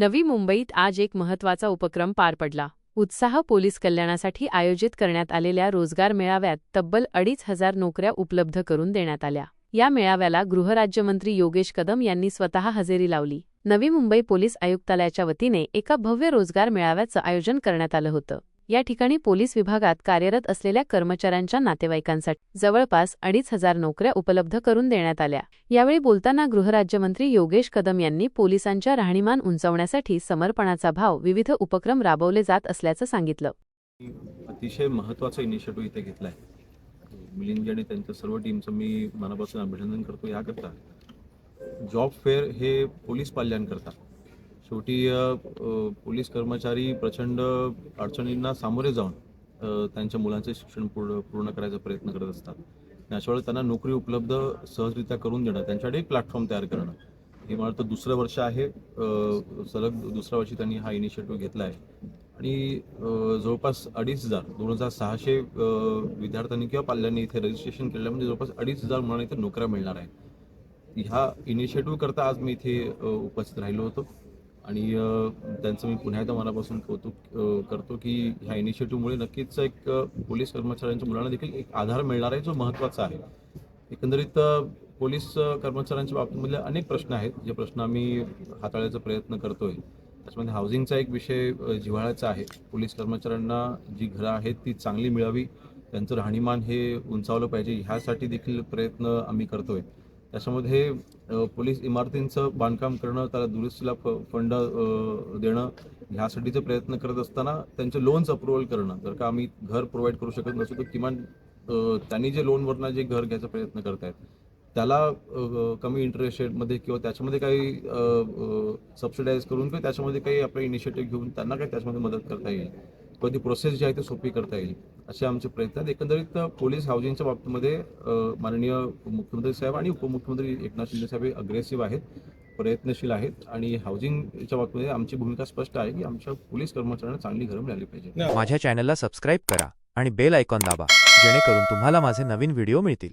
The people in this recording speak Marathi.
नवी मुंबईत आज एक महत्त्वाचा उपक्रम पार पडला. उत्साह पोलीस कल्याणासाठी आयोजित करण्यात आलेल्या रोजगार मेळाव्यात तब्बल अडीच हजार नोकऱ्या उपलब्ध करून देण्यात आल्या. या मेळाव्याला गृहराज्यमंत्री योगेश कदम यांनी स्वतः हजेरी लावली. नवी मुंबई पोलीस आयुक्तालयाच्या वतीने एका भव्य रोजगार मेळाव्याचं आयोजन करण्यात आलं होतं. या ठिकाणी पोलीस विभागात कार्यरत असलेल्या कर्मचाऱ्यांच्या नातेवाईकांसाठी जवळपास अडीच हजार नोकऱ्या उपलब्ध करून देण्यात आल्या. यावेळी बोलताना गृहराज्यमंत्री योगेश कदम यांनी पोलिसांच्या राहणीमान उंचावण्यासाठी समर्पणाचा भाव विविध उपक्रम राबवले जात असल्याचं सांगितलं. अतिशय महत्त्वाचा इनिशिएटिव्ह इथे घेतला आहे मिलिंद आणि त्यांच्या सर्व टीमचं मी मनापासून अभिनंदन करतो. याकरता जॉब फेअर हे पोलीस पाल्यांकरता शेवटी पोलीस कर्मचारी प्रचंड अडचणींना सामोरे जाऊन त्यांच्या मुलांचे शिक्षण पूर्ण पूर्ण करायचा प्रयत्न करत असतात. आणि अशा वेळेला त्यांना नोकरी उपलब्ध सहजरित्या करून देणं त्यांच्याकडे एक प्लॅटफॉर्म तयार करणं. हे मला तर दुसरं वर्ष आहे. सलग दुसऱ्या वर्षी त्यांनी हा इनिशिएटिव्ह घेतला आहे. आणि जवळपास अडीच हजार दोन हजार सहाशे विद्यार्थ्यांनी किंवा पाल्यांनी इथे रजिस्ट्रेशन केलं म्हणजे जवळपास अडीच हजार मुलांना इथे नोकऱ्या मिळणार आहे. ह्या इनिशिएटिव्ह करता आज मी इथे उपस्थित राहिलो होतो. आणि त्यांचं मी पुन्हा एकदा मनापासून कौतुक करतो की ह्या इनिशिएटिव्हमुळे नक्कीच एक पोलीस कर्मचाऱ्यांच्या मुलांना देखील एक आधार मिळणार आहे जो महत्त्वाचा आहे. एकंदरीत पोलीस कर्मचाऱ्यांच्या बाबतीमधले अनेक प्रश्न आहेत. जे प्रश्न आम्ही हाताळायचा प्रयत्न करतोय. त्याच्यामध्ये हाऊसिंगचा एक विषय जिव्हाळ्याचा आहे. पोलीस कर्मचाऱ्यांना जी घरं आहेत ती चांगली मिळावी. त्यांचं राहणीमान हे उंचावलं पाहिजे. ह्यासाठी देखील प्रयत्न आम्ही करतोय. त्याच्यामध्ये पोलीस इमारतींचं बांधकाम करणं त्याला दुरुस्तीला फ फंड देणं ह्यासाठीचे प्रयत्न करत असताना त्यांचे लोन्स अप्रुव्हल करणं. जर का आम्ही घर प्रोव्हाइड करू शकत नसू तर किमान त्यांनी जे लोनवरनं जे घर घ्यायचा प्रयत्न करतायत त्याला कमी इंटरेस्ट रेटमध्ये किंवा त्याच्यामध्ये काही सबसिडाईज करून किंवा त्याच्यामध्ये काही आपले इनिशिएटिव्ह घेऊन त्यांना काही त्याच्यामध्ये मदत करता येईल. किंवा ती प्रोसेस जी आहे ती सोपी करता येईल असे आमचे प्रयत्न आहेत. एकंदरीत पोलीस हाऊसिंगच्या बाबतीमध्ये माननीय मुख्यमंत्री साहेब आणि उपमुख्यमंत्री एकनाथ शिंदे साहेब हे अग्रेसिव्ह आहेत प्रयत्नशील आहेत आणि हाऊसिंगच्या बाबतीमध्ये आमची भूमिका स्पष्ट आहे की आमच्या पोलीस कर्मचाऱ्यांना चांगली घरं मिळाली पाहिजे माझ्या चॅनलला सबस्क्राईब करा आणि बेल आयकॉन दाबा जेणेकरून तुम्हाला माझे नवीन व्हिडिओ मिळतील.